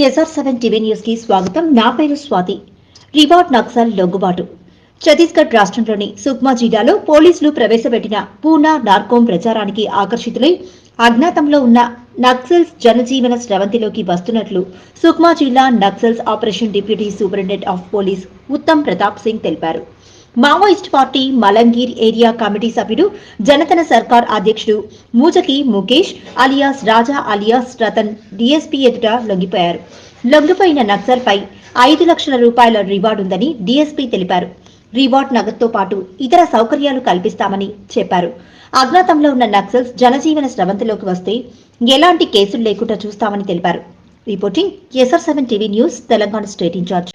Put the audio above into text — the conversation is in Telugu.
కేసార్ సెవెన్ టీవీ న్యూస్కి స్వాగతం. నా పేరు స్వాతి. రివార్డ్ నక్సల్ లొంగుబాటు. ఛత్తీస్గఢ్ రాష్ట్రంలోని సుక్మా జిల్లాలో పోలీసులు ప్రవేశపెట్టిన పూనా నార్కోం ప్రచారానికి ఆకర్షితులై అజ్ఞాతంలో ఉన్న నక్సల్స్ జనజీవన స్రవంతిలోకి వస్తున్నట్లు సుక్మా జిల్లా Naxals operation deputy superintendent of police Uttam Pratap Singh తెలిపారు. Maoist party Malangir area committee సభ్యుడు జనతన సర్కార్ అధ్యక్షుడు Muzaki Mukesh alias Raja alias Ratan DSP ఎదుట లొంగిపోయారు. లొంగిపోయిన నక్సల్ పై ఐదు లక్షల రూపాయల రివార్డు ఉందని డీఎస్పీ తెలిపారు. రివార్డ్ నగదుతో పాటు ఇతర సౌకర్యాలు కల్పిస్తామని చెప్పారు. అజ్ఞాతంలో ఉన్న నక్సల్స్ జనజీవన స్రవంతిలోకి వస్తే ఎలాంటి కేసులు లేకుండా చూస్తామని తెలిపారు. Reporting SR seven TV news Telangana state incharge.